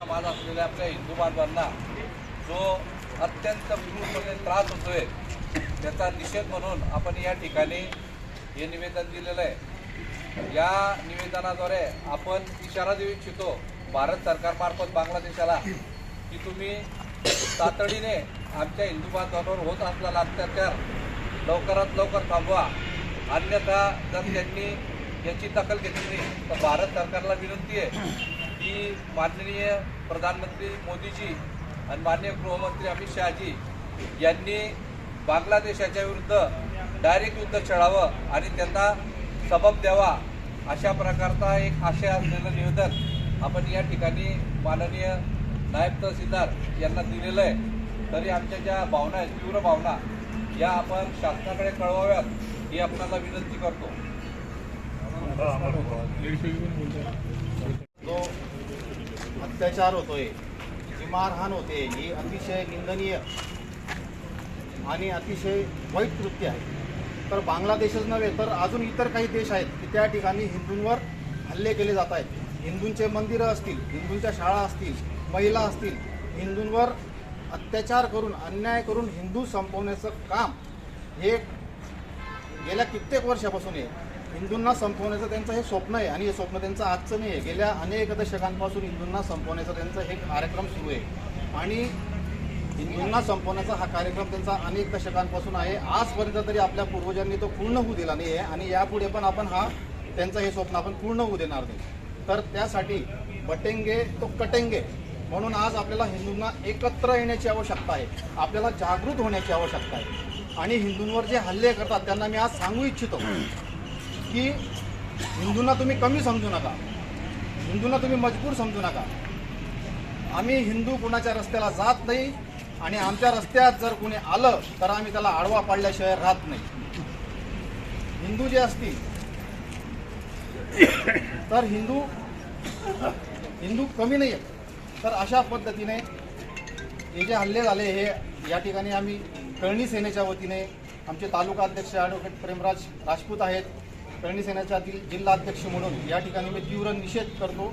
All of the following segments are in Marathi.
समाज असलेल्या आपल्या हिंदू बांधवांना जो अत्यंत विकृतपणे त्रास होतोय त्याचा निषेध म्हणून आपण या ठिकाणी हे निवेदन दिलेलं आहे. या निवेदनाद्वारे आपण इशारा देऊ इच्छितो भारत सरकारमार्फत बांगलादेशाला की तुम्ही तातडीने आमच्या हिंदू बांधवांवर होत असलेला अत्याचार लवकरात लवकर थांबवा. अन्यथा जर त्यांनी याची दखल घेतली नाही तर भारत सरकारला विनंती आहे की माननीय प्रधानमंत्री मोदीजी आणि माननीय गृहमंत्री अमित शहाजी यांनी बांगलादेशाच्या विरुद्ध डायरेक्ट युद्ध छेडावं आणि त्यांना सबब द्यावा अशा प्रकारचा एक आशय असलेलं निवेदन आपण या ठिकाणी माननीय नायब तहसीलदार यांना दिलेलं आहे. तरी आमच्या ज्या भावना आहेत तीव्र भावना या आपण शासनाकडे कळवाव्यात ही आपणाला विनंती करतो. जो अत्याचार होतोय जी मारहाण होते ही अतिशय निंदनीय आणि अतिशय वाईट कृत्य आहे. तर बांगलादेशच नव्हे तर अजून इतर काही देश आहेत की त्या ठिकाणी हिंदूंवर हल्ले केले जात आहेत. हिंदूंचे मंदिरं असतील हिंदूंच्या शाळा असतील महिला असतील हिंदूंवर अत्याचार करून अन्याय करून हिंदू संपवण्याचं काम हे गेल्या कित्येक वर्षापासून आहे. हिंदूंना संपवण्याचं त्यांचं हे स्वप्न आहे आणि हे स्वप्न त्यांचं आजचं नाही आहे. गेल्या अनेक दशकांपासून हिंदूंना संपवण्याचं त्यांचं हे कार्यक्रम सुरू आहे. आणि हिंदूंना संपवण्याचा हा कार्यक्रम त्यांचा अनेक दशकांपासून आहे. आजपर्यंत तरी आपल्या पूर्वजांनी तो पूर्ण होऊ दिला नाही आहे आणि यापुढे पण आपण हा त्यांचं हे स्वप्न आपण पूर्ण होऊ देणार नाही. तर त्यासाठी बटेंगे तो कटेंगे म्हणून आज आपल्याला हिंदूंना एकत्र येण्याची आवश्यकता आहे. आपल्याला जागृत होण्याची आवश्यकता आहे. आणि हिंदूंवर जे हल्ले करतात त्यांना मी आज सांगू इच्छितो की हिंदूंना तुम्ही कमी समजू नका. हिंदूंना तुम्ही मजबूर समजू नका. आम्ही हिंदू कुणाच्या रस्त्याला जात नाही आणि आमच्या रस्त्यात जर कुणी आलं तर आम्ही त्याला आडवा पाडल्याशिवाय राहत नाही. हिंदू जे असतील तर हिंदू हिंदू कमी नाही आहेत तर अशा पद्धतीने हे जे हल्ले झाले हे या ठिकाणी आम्ही कळणी सेनेच्या वतीने आमचे तालुका अध्यक्ष ॲडव्होकेट प्रेमराज राजपूत आहेत. कळणी सेनेच्या जिल- जिल्हा अध्यक्ष म्हणून या ठिकाणी मी तीव्र निषेध करतो.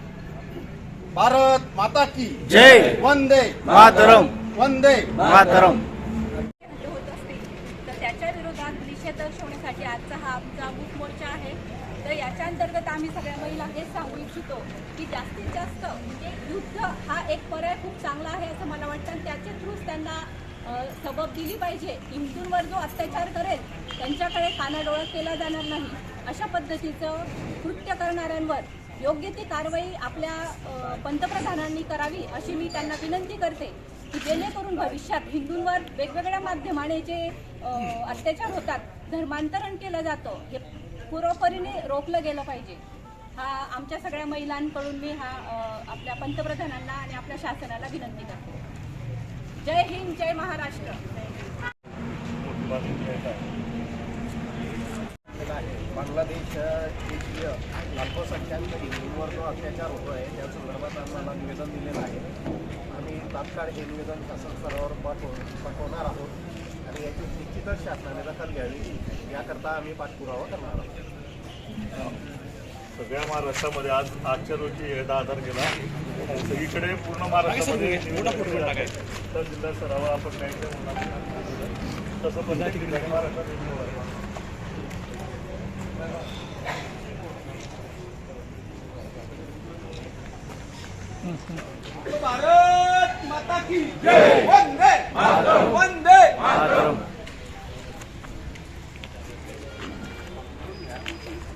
भारत माता की जय वंदे मातरम. वंदे मातरम. हल्ले होत असतील तर त्याच्या विरोधात निषेध दर्शवण्यासाठी आजचा हा आमचा मूक मोर्चा आहे. तर याच्या अंतर्गत आम्ही सगळ्या महिला हेच सांगू इच्छितो की जास्तीत जास्त म्हणजे युद्ध हा एक पर्याय खूप चांगला आहे असं मला वाटतं. आणि त्याच्या थ्रूच त्यांना सबब दिली पाहिजे. हिंदूंवर जो अत्याचार करेल त्यांच्याकडे कानाडोळा केला जाणार नाही. अशा पद्धतीचं कृत्य करणाऱ्यांवर योग्य ती कारवाई आपल्या पंतप्रधानांनी करावी अशी मी त्यांना विनंती करते. जेणेकरून भविष्यात हिंदूंवर वेगवेगळ्या माध्यमाने जे अत्याचार होतात धर्मांतरण केलं जातं हे पूर्वपरीने रोखलं गेलं पाहिजे. हा आमच्या सगळ्या महिलांकडून मी हा आपल्या पंतप्रधानांना आणि आपल्या शासनाला विनंती करतो. जय हिंद जय महाराष्ट्र. बांगलादेश देशीय अल्पसंख्याक हिंदूंवर जो अत्याचार होतो आहे त्या संदर्भात आम्हाला निवेदन दिलेलं आहे. आम्ही तात्काळ हे निवेदन शासन स्तरावर पाठव पाठवणार आहोत आणि याची निश्चितच शासनाने दखल घ्यावी याकरता आम्ही पाठपुरावा करणार आहोत. सगळ्या महाराष्ट्रामध्ये आज आजच्या रोजी हे दहा तारखेला सगळीकडे पूर्ण महाराष्ट्रामध्ये तर जिल्हा स्तरावर आपण होणार तसं ठिकाणी महाराष्ट्रात एक होणार. भारत माता की